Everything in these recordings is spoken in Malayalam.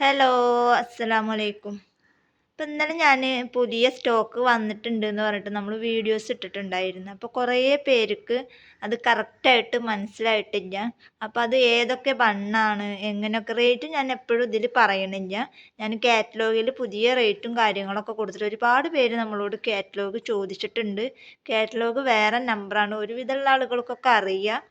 ഹലോ അസ്സലാമു അലൈക്കും ഇപ്പം ഇന്നലെ ഞാൻ പുതിയ സ്റ്റോക്ക് വന്നിട്ടുണ്ട് എന്ന് പറഞ്ഞിട്ട് നമ്മൾ വീഡിയോസ് ഇട്ടിട്ടുണ്ടായിരുന്നു. അപ്പോൾ കുറേ പേർക്ക് അത് കറക്റ്റായിട്ട് മനസ്സിലായിട്ടില്ല. അപ്പോൾ അത് ഏതൊക്കെ ബണ്ണാണ് എങ്ങനെയൊക്കെ റേറ്റ് ഞാൻ എപ്പോഴും ഇതിൽ പറയണില്ല. ഞാൻ കാറ്റലോഗിൽ പുതിയ റേറ്റും കാര്യങ്ങളൊക്കെ കൊടുത്തിട്ട് ഒരുപാട് പേര് നമ്മളോട് കാറ്റലോഗ് ചോദിച്ചിട്ടുണ്ട്. കാറ്റലോഗ് വേറെ നമ്പറാണ് ഒരുവിധമുള്ള ആളുകൾക്കൊക്കെ അറിയാം.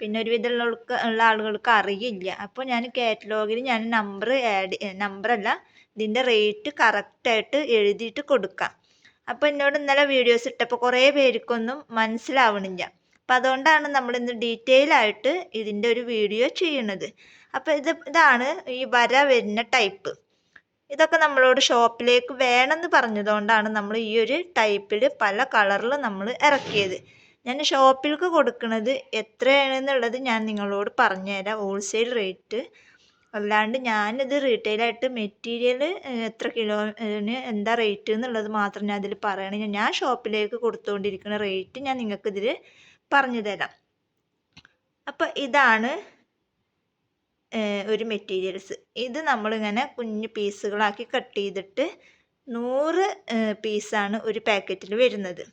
പിന്നെ ഒരുവിധമുള്ള ഉള്ള ആളുകൾക്ക് അറിയില്ല. അപ്പോൾ ഞാൻ കാറ്റലോഗിൽ ഞാൻ നമ്പർ ആഡ് നമ്പറല്ല ഇതിന്റെ റേറ്റ് കറക്റ്റായിട്ട് എഴുതിയിട്ട് കൊടുക്കാം. അപ്പോൾ എന്നോട് ഇന്നലെ വീഡിയോസ് ഇട്ടപ്പോൾ കുറേ പേർക്കൊന്നും മനസ്സിലാവണില്ല. അപ്പോൾ അതുകൊണ്ടാണ് നമ്മൾ ഇന്ന് ഡീറ്റെയിൽ ആയിട്ട് ഇതിന്റെ ഒരു വീഡിയോ ചെയ്യുന്നത് അപ്പോൾ ഇത് ഇതാണ് ഈ വര വരുന്ന ടൈപ്പ് ഇതൊക്കെ നമ്മളോട് ഷോപ്പിലേക്ക് വേണമെന്ന് പറഞ്ഞതുകൊണ്ടാണ് നമ്മൾ ഈ ഒരു ടൈപ്പിൽ പല കളറിൽ നമ്മൾ ഇറക്കിയത്. ഞാൻ ഷോപ്പിലേക്ക് കൊടുക്കുന്നത് എത്രയാണെന്നുള്ളത് ഞാൻ നിങ്ങളോട് പറഞ്ഞുതരാം. Wholesale rate. അല്ലാണ്ട് ഞാനിത് റീറ്റെയിലായിട്ട് മെറ്റീരിയൽ എത്ര കിലോന് എന്താ റേറ്റ് എന്നുള്ളത് മാത്രം ഞാൻ അതിൽ പറയണേ. ഞാൻ ഷോപ്പിലേക്ക് കൊടുത്തുകൊണ്ടിരിക്കുന്ന റേറ്റ് ഞാൻ നിങ്ങൾക്കിതിൽ പറഞ്ഞു തരാം അപ്പോൾ ഇതാണ് ഒരു മെറ്റീരിയൽസ്. ഇത് നമ്മളിങ്ങനെ കുഞ്ഞു പീസുകളാക്കി കട്ട് ചെയ്തിട്ട് നൂറ് പീസാണ് ഒരു പാക്കറ്റിൽ വരുന്നത്.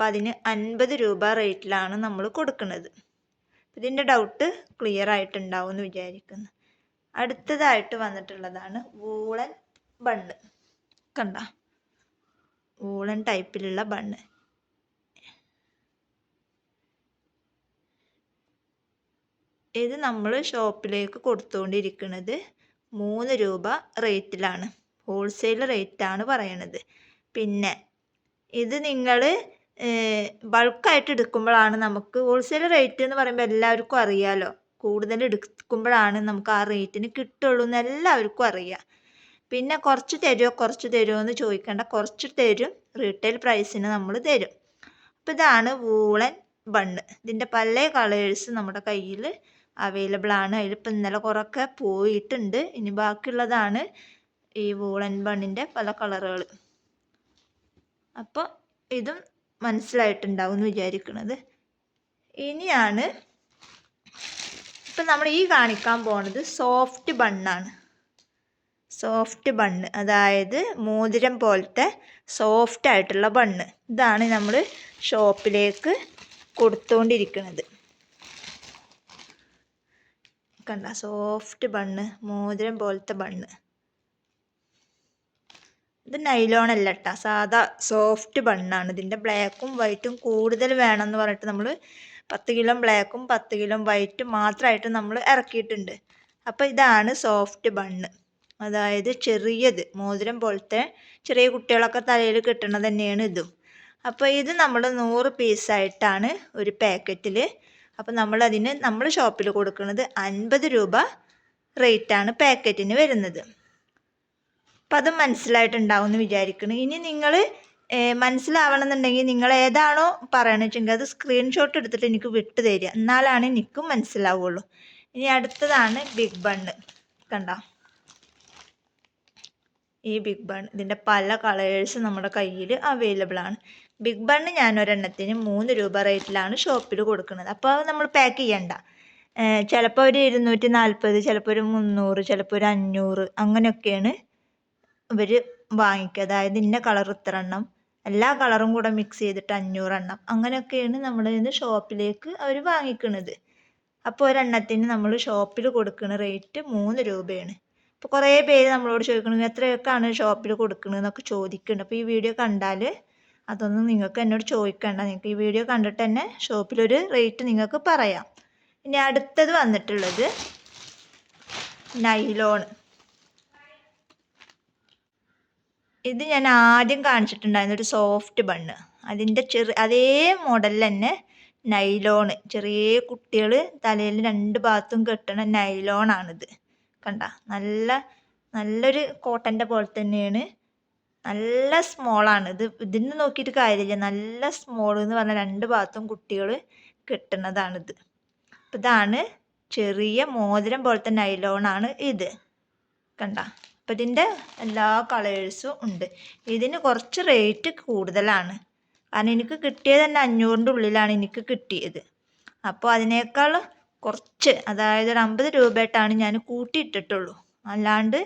അപ്പം അതിന് അൻപത് രൂപ റേറ്റിലാണ് നമ്മൾ കൊടുക്കുന്നത്. ഇതിന്റെ ഡൗട്ട് ക്ലിയർ ആയിട്ടുണ്ടാവും എന്ന് വിചാരിക്കുന്നു. അടുത്തതായിട്ട് വന്നിട്ടുള്ളതാണ് വൂളൻ ബണ്ണ് കണ്ട? വൂളൻ ടൈപ്പിലുള്ള ബണ്ണ് ഇത് നമ്മൾ ഷോപ്പിലേക്ക് കൊടുത്തുകൊണ്ടിരിക്കുന്നത് മൂന്ന് രൂപ റേറ്റിലാണ്. ഹോൾസെയിൽ റേറ്റാണ് പറയണത്. പിന്നെ ഇത് നിങ്ങൾ ബൾക്കായിട്ട് എടുക്കുമ്പോഴാണ് നമുക്ക് ഹോൾസെയിൽ റേറ്റ് എന്ന് പറയുമ്പോൾ എല്ലാവർക്കും അറിയാമല്ലോ കൂടുതൽ എടുക്കുമ്പോഴാണ് നമുക്ക് ആ റേറ്റിന് കിട്ടുള്ളൂ എന്ന് എല്ലാവർക്കും അറിയാം. പിന്നെ കുറച്ച് തരുമോ കുറച്ച് തരുമോ എന്ന് ചോദിക്കേണ്ട. കുറച്ച് തരും റീറ്റെയിൽ പ്രൈസിന് നമ്മൾ തരും. അപ്പോൾ ഇതാണ് വൂളൻ ബണ്ണ് ഇതിന്റെ പല കളേഴ്സ് നമ്മുടെ കയ്യിൽ അവൈലബിൾ ആണ്. അതിലിപ്പോൾ ഇന്നലെ കുറേയൊക്കെ പോയിട്ടുണ്ട്. ഇനി ബാക്കിയുള്ളതാണ് ഈ വൂളൻ ബണ്ണിന്റെ പല കളറുകൾ അപ്പോൾ ഇതും മനസ്സിലായിട്ടുണ്ടാവും എന്ന് വിചാരിക്കുന്നത് ഇനിയാണ് ഇപ്പം നമ്മൾ ഈ കാണിക്കാൻ പോണത് സോഫ്റ്റ് ബണ്ണാണ് സോഫ്റ്റ് ബണ്ണ് അതായത് മോതിരം പോലത്തെ സോഫ്റ്റ് ആയിട്ടുള്ള ബണ്ണ് ഇതാണ് നമ്മൾ ഷോപ്പിലേക്ക് കൊടുത്തുകൊണ്ടിരിക്കുന്നത് കണ്ട സോഫ്റ്റ് ബണ്ണ് മോതിരം പോലത്തെ ബണ്ണ് ഇത് നൈലോൺ അല്ല കേട്ടോ സാധാ സോഫ്റ്റ് ബണ്ണാണ് ഇതിന്റെ ബ്ലാക്കും വൈറ്റും കൂടുതൽ വേണമെന്ന് പറഞ്ഞിട്ട് നമ്മൾ പത്ത് കിലോ ബ്ലാക്കും പത്ത് കിലോ വൈറ്റും മാത്രമായിട്ട് നമ്മൾ ഇറക്കിയിട്ടുണ്ട് അപ്പോൾ ഇതാണ് സോഫ്റ്റ് ബണ്ണ് അതായത് ചെറിയത്. മോതിരം പോലത്തെ ചെറിയ കുട്ടികളൊക്കെ തലയിൽ കിട്ടണത് തന്നെയാണ് ഇതും. അപ്പോൾ ഇത് നമ്മൾ നൂറ് പീസായിട്ടാണ് ഒരു പാക്കറ്റിൽ അപ്പോൾ നമ്മളതിന് നമ്മൾ ഷോപ്പിൽ കൊടുക്കുന്നത് അൻപത് രൂപ റേറ്റാണ് പാക്കറ്റിന് വരുന്നത്. അപ്പം അത് മനസ്സിലായിട്ടുണ്ടാവും എന്ന് വിചാരിക്കുന്നു ഇനി നിങ്ങൾ മനസ്സിലാവണമെന്നുണ്ടെങ്കിൽ നിങ്ങൾ ഏതാണോ പറയണത് വെച്ചെങ്കിൽ അത് സ്ക്രീൻഷോട്ട് എടുത്തിട്ട് എനിക്ക് വിട്ട് തരിക. എന്നാലാണ് എനിക്കും മനസ്സിലാവുള്ളൂ. ഇനി അടുത്തതാണ് ബിഗ് ബണ്ണ് കണ്ട? ഈ ബിഗ് ബൺ ഇതിന്റെ പല കളേഴ്സ് നമ്മുടെ കയ്യിൽ അവൈലബിൾ ആണ്. ബിഗ് ബണ്ണ് ഞാൻ ഒരെണ്ണത്തിന് മൂന്ന് രൂപ റേറ്റിലാണ് ഷോപ്പിൽ കൊടുക്കുന്നത് അപ്പോൾ നമ്മൾ പാക്ക് ചെയ്യണ്ട. ചിലപ്പോൾ ഒരു ഇരുന്നൂറ്റി നാൽപ്പത് ചിലപ്പോൾ ഒരു മുന്നൂറ് ചിലപ്പോൾ ഒരു അഞ്ഞൂറ് അങ്ങനെയൊക്കെയാണ് ഇവർ വാങ്ങിക്കുക. അതായത് ഇന്ന കളർ ഇത്ര എണ്ണം എല്ലാ കളറും കൂടെ മിക്സ് ചെയ്തിട്ട് അഞ്ഞൂറെണ്ണം. അങ്ങനെയൊക്കെയാണ് നമ്മൾ ഇന്ന് ഷോപ്പിലേക്ക് അവർ വാങ്ങിക്കുന്നത് അപ്പോൾ ഒരെണ്ണത്തിന് നമ്മൾ ഷോപ്പിൽ കൊടുക്കുന്ന റേറ്റ് മൂന്ന് രൂപയാണ്. അപ്പോൾ കുറേ പേര് നമ്മളോട് ചോദിക്കുന്നു എത്രയൊക്കെയാണ് ഷോപ്പിൽ കൊടുക്കുന്നതെന്നൊക്കെ ചോദിക്കുന്നുണ്ട് അപ്പോൾ ഈ വീഡിയോ കണ്ടാൽ അതൊന്നും നിങ്ങൾക്ക് എന്നോട് ചോദിക്കേണ്ട. നിങ്ങൾക്ക് ഈ വീഡിയോ കണ്ടിട്ട് തന്നെ ഷോപ്പിലൊരു റേറ്റ് നിങ്ങൾക്ക് പറയാം. ഇനി അടുത്തത് വന്നിട്ടുള്ളത് നൈലോൺ ഇത് ഞാൻ ആദ്യം കാണിച്ചിട്ടുണ്ടായിരുന്ന ഒരു സോഫ്റ്റ് ബണ്ണ് അതിന്റെ ചെറിയ അതേ മോഡലിൽ തന്നെ നൈലോണ് ചെറിയ കുട്ടികൾ തലയിൽ രണ്ട് ഭാഗത്തും കെട്ടണ നൈലോണാണിത് കണ്ട? നല്ല നല്ലൊരു കോട്ടന്റെ പോലെ തന്നെയാണ്. നല്ല സ്മോളാണ് ഇത് ഇതിന് നോക്കിയിട്ട് കാര്യമില്ല. നല്ല സ്മോൾ എന്ന് പറഞ്ഞ രണ്ട് ഭാഗത്തും കുട്ടികൾ കെട്ടുന്നതാണിത് അപ്പം ഇതാണ് ചെറിയ മോതിരം പോലത്തെ നൈലോണാണ് ഇത്. കണ്ട? അപ്പോൾ ഇതിന്റെ എല്ലാ കളേഴ്സും ഉണ്ട്. ഇതിന് കുറച്ച് റേറ്റ് കൂടുതലാണ്. കാരണം എനിക്ക് കിട്ടിയത് തന്നെ അഞ്ഞൂറിന്റെ ഉള്ളിലാണ് എനിക്ക് കിട്ടിയത്. അപ്പോൾ അതിനേക്കാൾ കുറച്ച് അതായത് ഒരു അമ്പത് രൂപയായിട്ടാണ് ഞാൻ കൂട്ടിയിട്ടിട്ടുള്ളൂ. അല്ലാണ്ട്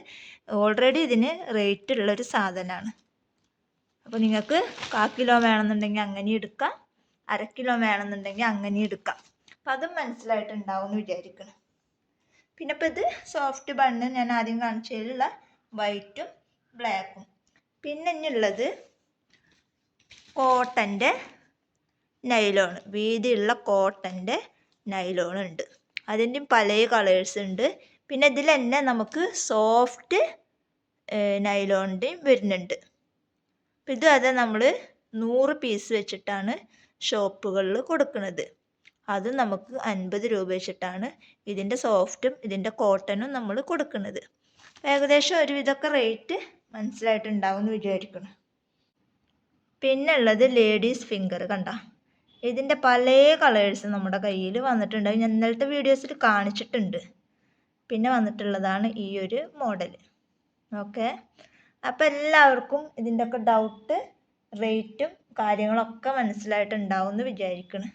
ഓൾറെഡി ഇതിന് റേറ്റ് ഉള്ളൊരു സാധനമാണ്. അപ്പോൾ നിങ്ങൾക്ക് കാ കിലോ വേണമെന്നുണ്ടെങ്കിൽ അങ്ങനെ എടുക്കാം. അര കിലോ വേണമെന്നുണ്ടെങ്കിൽ അങ്ങനെ എടുക്കാം. അപ്പം അതും മനസ്സിലായിട്ടുണ്ടാവും എന്ന് വിചാരിക്കണം പിന്നെ ഇപ്പോൾ ഇത് സോഫ്റ്റ് ബണ്ണ് ഞാൻ ആദ്യം കാണിച്ചതിലുള്ള വൈറ്റും ബ്ലാക്കും. പിന്നെ ഇനിയുള്ളത് കോട്ടന്റെ നൈലോൺ വീതിയുള്ള കോട്ടന്റെ നൈലോൺ ഉണ്ട് അതിന്റെ പല കളേഴ്സ് ഉണ്ട്. പിന്നെ ഇതിൽ തന്നെ നമുക്ക് സോഫ്റ്റ് നൈലോണിന്റെയും വരുന്നുണ്ട്. ഇത് അത് നമ്മൾ നൂറ് പീസ് വെച്ചിട്ടാണ് ഷോപ്പുകളിൽ കൊടുക്കുന്നത്. അത് നമുക്ക് അൻപത് രൂപ വെച്ചിട്ടാണ് ഇതിന്റെ സോഫ്റ്റും ഇതിന്റെ കോട്ടനും നമ്മൾ കൊടുക്കുന്നത്. ഏകദേശം ഒരുവിധമൊക്കെ റേറ്റ് മനസ്സിലായിട്ടുണ്ടാവും എന്ന് വിചാരിക്കണം പിന്നെ ഉള്ളത് ലേഡീസ് ഫിംഗർ കണ്ട. ഇതിന്റെ പല കളേഴ്സ് നമ്മുടെ കയ്യിൽ വന്നിട്ടുണ്ട്. ഞാൻ ഇന്നലത്തെ വീഡിയോസിൽ കാണിച്ചിട്ടുണ്ട്. പിന്നെ വന്നിട്ടുള്ളതാണ് ഈ ഒരു മോഡൽ ഓക്കെ അപ്പോൾ എല്ലാവർക്കും ഇതിന്റെയൊക്കെ ഡൗട്ട് റേറ്റും കാര്യങ്ങളൊക്കെ മനസ്സിലായിട്ടുണ്ടാവും എന്ന് വിചാരിക്കണം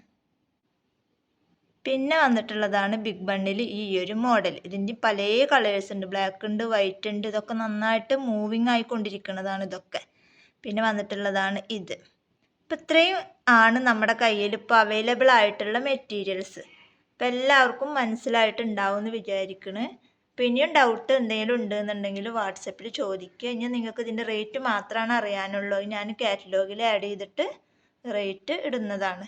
പിന്നെ വന്നിട്ടുള്ളതാണ് ബിഗ് ബണ്ണിൽ ഈ ഒരു മോഡൽ ഇതിന്റെ പല കളേഴ്സ് ഉണ്ട്. ബ്ലാക്ക് ഉണ്ട് വൈറ്റ് ഉണ്ട്. ഇതൊക്കെ നന്നായിട്ട് മൂവിങ് ആയിക്കൊണ്ടിരിക്കുന്നതാണ് ഇതൊക്കെ. പിന്നെ വന്നിട്ടുള്ളതാണ് ഇത്. ഇപ്പം ഇത്രയും ആണ് നമ്മുടെ കയ്യിൽ ഇപ്പോൾ അവൈലബിൾ ആയിട്ടുള്ള മെറ്റീരിയൽസ് ഇപ്പം എല്ലാവർക്കും മനസ്സിലായിട്ടുണ്ടാവും എന്ന് വിചാരിക്കണ് പിന്നെയും ഡൗട്ട് എന്തെങ്കിലും ഉണ്ടെന്നുണ്ടെങ്കിൽ വാട്സപ്പിൽ ചോദിക്കുക. ഇനി നിങ്ങൾക്ക് ഇതിന്റെ റേറ്റ് മാത്രമാണ് അറിയാനുള്ളൂ. ഞാൻ കാറ്റലോഗിൽ ആഡ് ചെയ്തിട്ട് റേറ്റ് ഇടുന്നതാണ്.